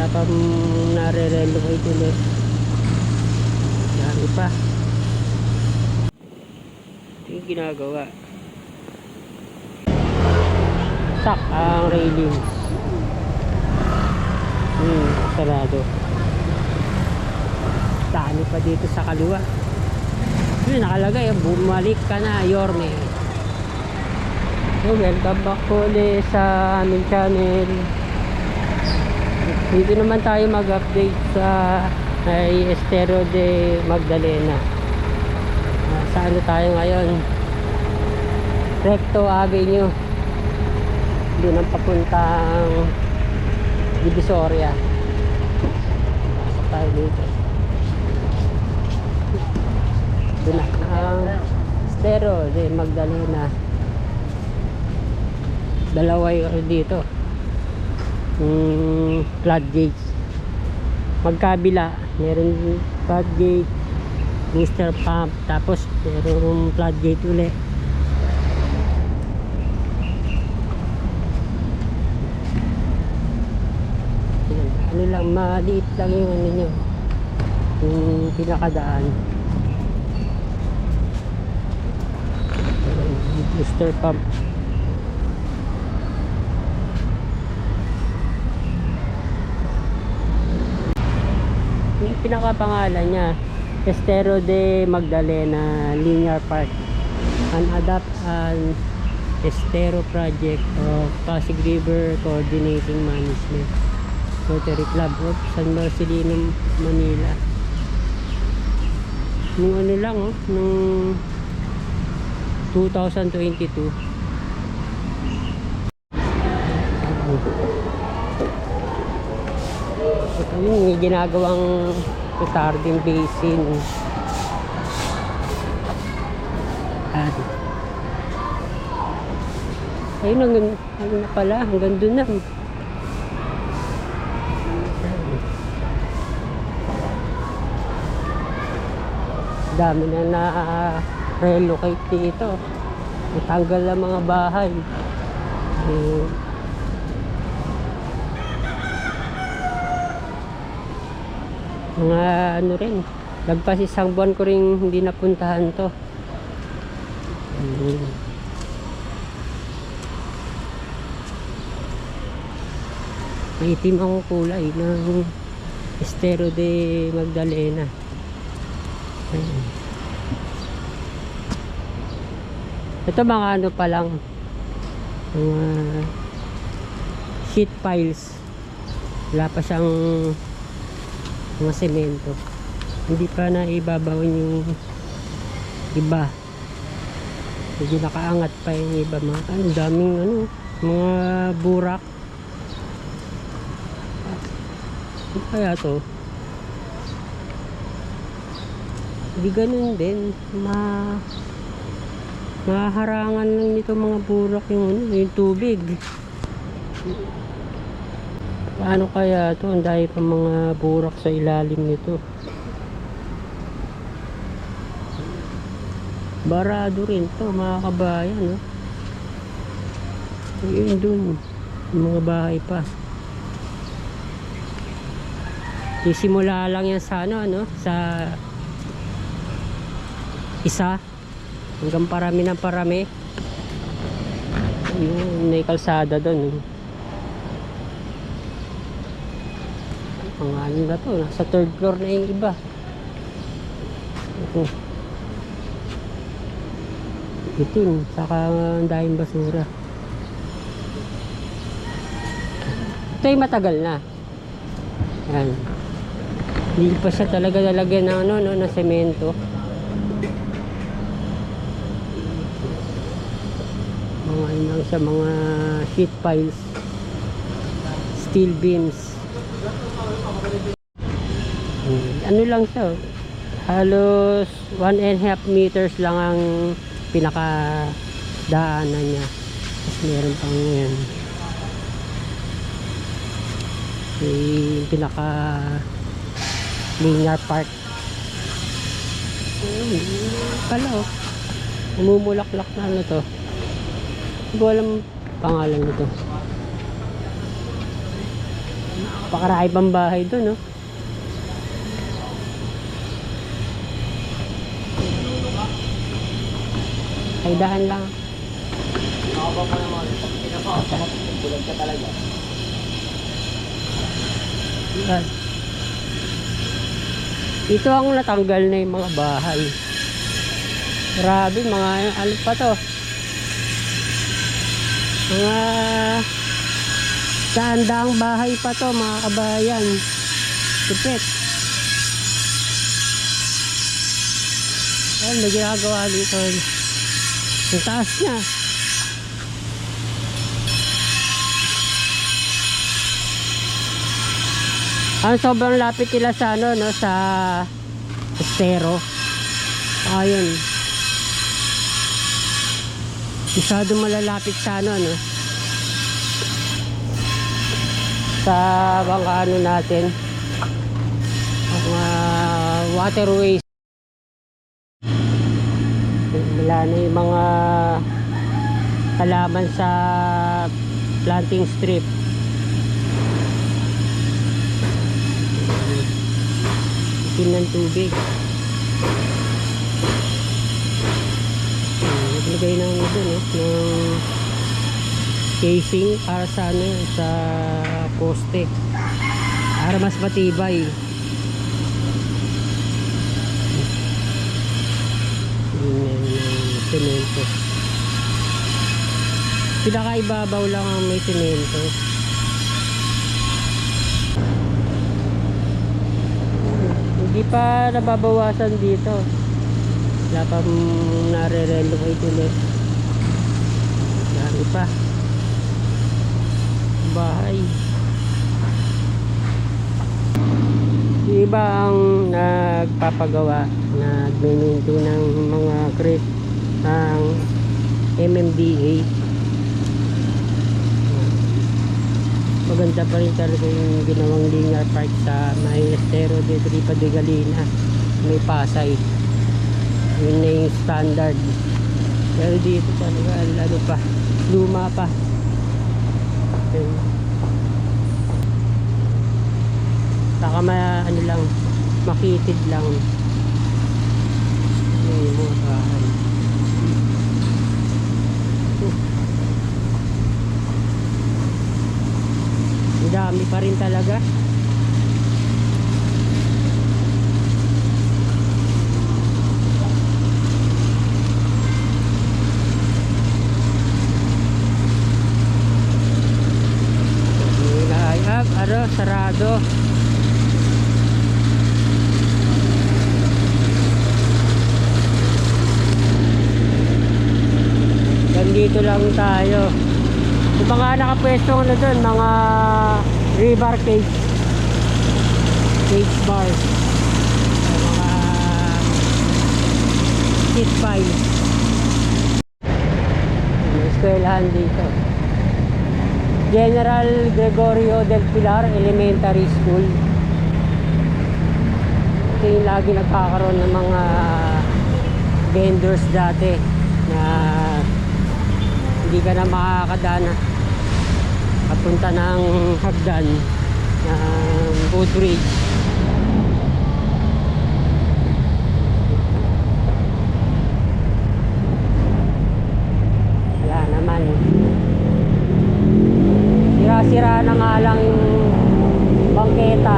wala pa nare-relocate ulit. Dami pa. Ito yung ginagawa. Sak ang railings. Hmm sarado. Dami pa dito sa kaliwa yun nakalagay bumalik ka na Yorme so welcome back ulit sa aming channel dito naman tayo mag-update sa ay Estero de Magdalena. Ah, sa ano tayo ngayon? Recto Avenue. Doon ang papuntang Divisoria. Pasok tayo dito. Doon ang Estero de Magdalena. Dalawa yung dito yung floodgates. Magkabila meron floodgate booster pump tapos meron floodgate uli. Ano lang maliit lang yung ano nyo yung pinakadaan. Booster pump yung pinakapangalan niya Estero de Magdalena Linear Park. An adapt an Estero project of Pasig River Coordinating Management. Rotary Club of San Marcelino, Manila. Nung ano lang oh, nung 2022 Yung may ginagawang retarding basin. At, ayun, hanggang, ayun na pala, hanggang doon na. Dami na na relocate dito. Natanggal ang mga bahay. Eh, mga ano rin lagpas isang buwan ko rin hindi napuntahan to Hmm. maitim ang kulay ng Estero de Magdalena Ayan. ito mga ano pa lang mga sheet piles wala pa siyang mga semento hindi pa na ibabawin yung iba. Medyo nakaangat pa yung iba. Mga ano daming ano mga burak. Ano kaya to? Hindi ganun din. Ma maharangan lang nito mga burak yung ano yung tubig Paano kaya to? Ang dahil pa mga burak sa ilalim nito. Barado rin to mga kabayan. No? Yun dun. Yung mga bahay pa. Sisimula lang yan sa ano, ano? Sa isa. Hanggang parami ng parami. Yun, may kalsada doon. Eh. Mga ano na to? Nasa third floor na yung iba. Ito. Itim saka ang dahing basura. Ito ay matagal na. Yan hindi pa siya talaga lalagyan ng ano no ng semento. Mga ano lang siya mga sheet piles. Steel beams ano lang siya halos 1 and half meters lang ang pinaka daanan niya. Tapos meron pang yan. Yung pinaka linear park. Ayun, pala oh. Umumulaklak na ano to. Hindi ko alam pangalan nito. Napakarami pang bahay doon, no? Ay, dahan lang. Nakabang mo naman. Pinapakasamak. Bulag ka talaga. Yan. Ito ang natanggal na yung mga bahay. Grabe, mga ano pa to? Mga daang bahay pa to, mga kabayan. Tipit. Ayan, may ginagawa dito. Ang taas niya. Ang sobrang lapit nila sa ano, no, sa estero. Ayun. Masyado malalapit sa ano, no. Sa mga ano natin. Mga waterways. Wala na yung mga kalaban sa planting strip. itim ng tubig. Hmm, Naglagay ng ito, no? Ng casing para sa ano, sa poste. Para mas matibay. Yun yung semento. Pinakaibabaw lang ang may semento. Hindi pa nababawasan dito. Wala pa nare-relocate ulit. Dami pa. Bahay. Iba ang nagpapagawa, nagme-maintain ng mga crate ng MMDA. maganda pa rin talaga yung ginawang linear park sa may Estero de Tripa de Galina may Pasay. Yun na yung standard. Pero dito talaga ano pa luma pa. Yun. saka ma, ano lang makitid lang. Yun yung bahay Dami pa rin talaga. Ano, sarado. Nandito lang tayo. Yung mga nakapwesto ano doon, mga river cage. Cage bars. Yung mga kit. May eskwelahan dito. General Gregorio del Pilar Elementary School. Ito yung lagi nagkakaroon ng mga vendors dati na hindi ka na makakadana papunta ng hagdan ng boat bridge wala naman. Sira-sira na nga lang yung bangketa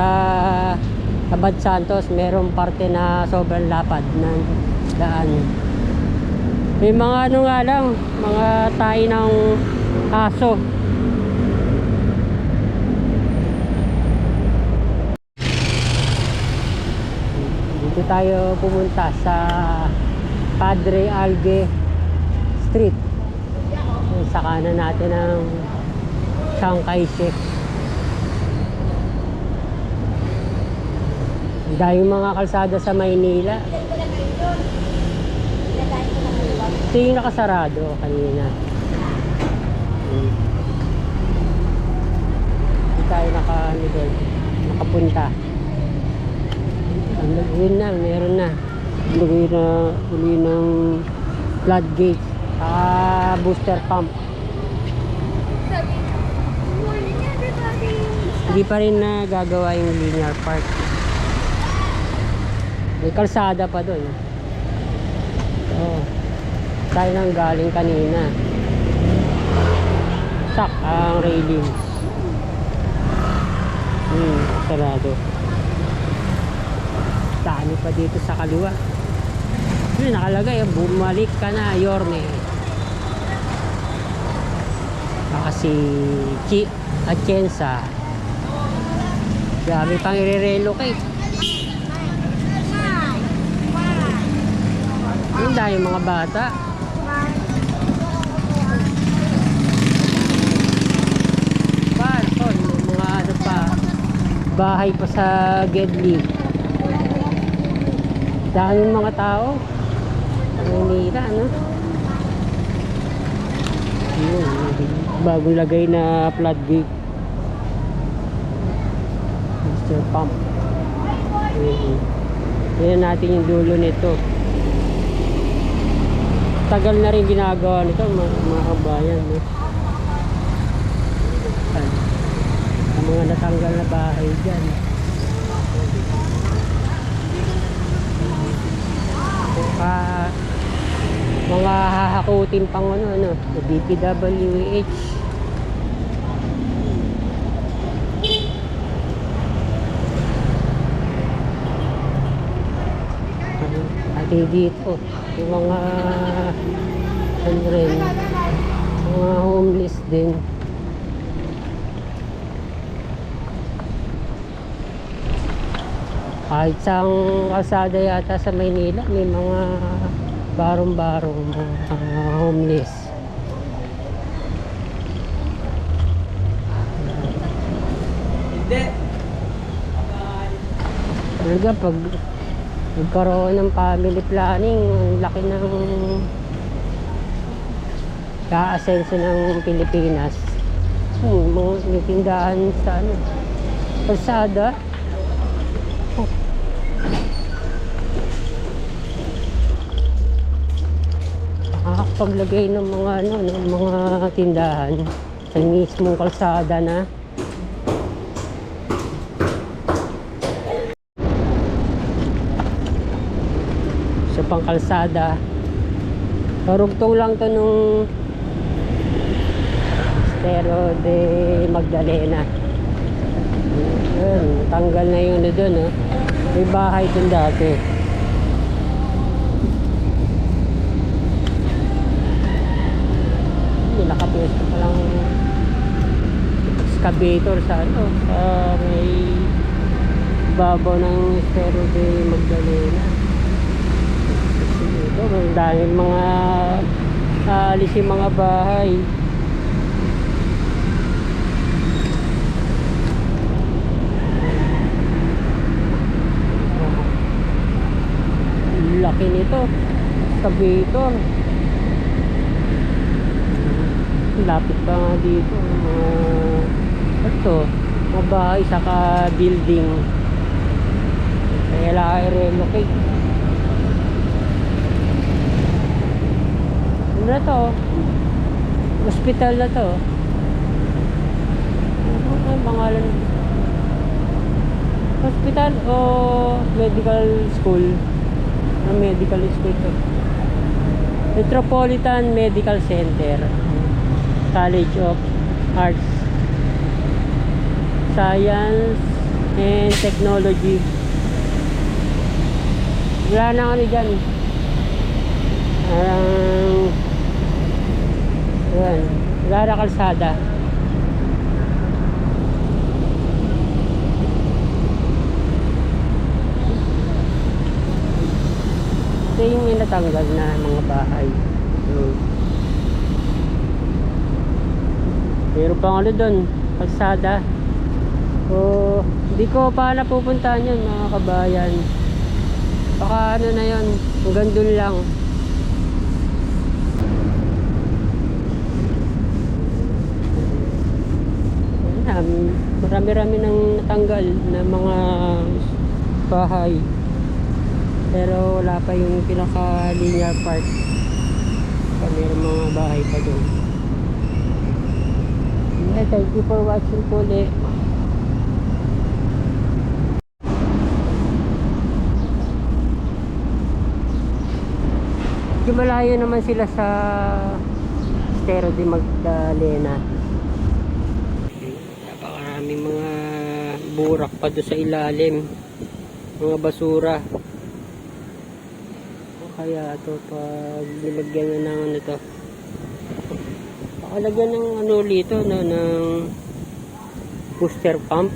sa Abad Santos, merong parte na sobrang lapad ng daan. May mga ano nga lang, mga tayo ng aso. Dito tayo pumunta sa Padre Alge Street. Sa kanan natin ang Chiang Kai-shek. Dahil mga kalsada sa Maynila. Ito yung nakasarado kanina. Hmm. Hindi tayo naka, ano doon, nakapunta. Ano, yun na, meron na. Lagay na uli ng floodgate. Ah, booster pump. Hindi pa rin nagagawa yung linear park. May kalsada pa doon. Oo. Tayo nang galing kanina. Sak ang railings. Hmm, sarado. Dami pa dito sa kaliwa. Yun, nakalagay, bumalik ka na, Yorme. Baka si Chi Atienza. Dami pang i-relocate. Yung dahil mga bata. Pa, ako, may mga ano pa. Bahay pa sa Gedli. Dami mga tao. Manila, ano? Yun, bagong lagay na floodgate. Mr. Pump. Ayan. Ayan natin yung dulo nito. Tagal na rin ginagawa nito, mga, mga kabayan. No? Ang mga natanggal na bahay dyan. Ka, mga hahakutin pang ano, ano, DPWH. Ate dito, yung mga rin, mga homeless din. Kahit sa kalsada yata sa Maynila, may mga barong-barong mga homeless. Hindi. Talaga pag nagkaroon ng family planning, ang laki ng kaasenso ng Pilipinas. Hmm, mga may tindahan sa ano, kalsada. Oh. Nakakapaglagay ng mga ano, ng mga tindahan sa mismong kalsada na sa pangkalsada. Karugtong lang to nung Estero de Magdalena. Yun, tanggal na yung ano dun, oh. May bahay dun dati. May nakapwesto pa lang excavator sa ano, sa may babaw ng Estero de Magdalena. Ito, ang daming mga aalis yung mga bahay. Laki nito. Excavator. Lapit pa nga dito. Mga, ito, mga bahay saka building. Kaya lang i-relocate. Ano na to? Hospital na to. Ano ang pangalan? Hospital o medical school? Ah, medical school to. Metropolitan Medical Center. College of Arts. Science and Technology. Wala na ano dyan. Parang Ayan, Lara Kalsada. Ito yung inatanggal na mga bahay. Hmm. Meron pa ano doon, kalsada. So, hindi ko pa napupuntahan yun mga kabayan. Baka ano na yun, hanggang dun lang. Ayan, marami-rami nang natanggal na mga bahay. Pero wala pa yung pinaka linear park. Pa mayroong mga bahay pa doon. Yeah, thank you for watching po ulit. Malayo naman sila sa Estero de Magdalena. Napakaraming mga burak pa doon sa ilalim. Mga basura. O kaya ito pag nilagyan na ng ano to. Pakalagyan ng ano dito no, ng booster pump.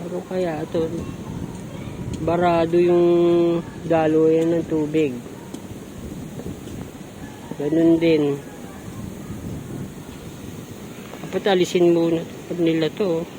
Pero kaya ito barado yung daloyan ng tubig. Ganun din. Dapat alisin muna nila to. oh.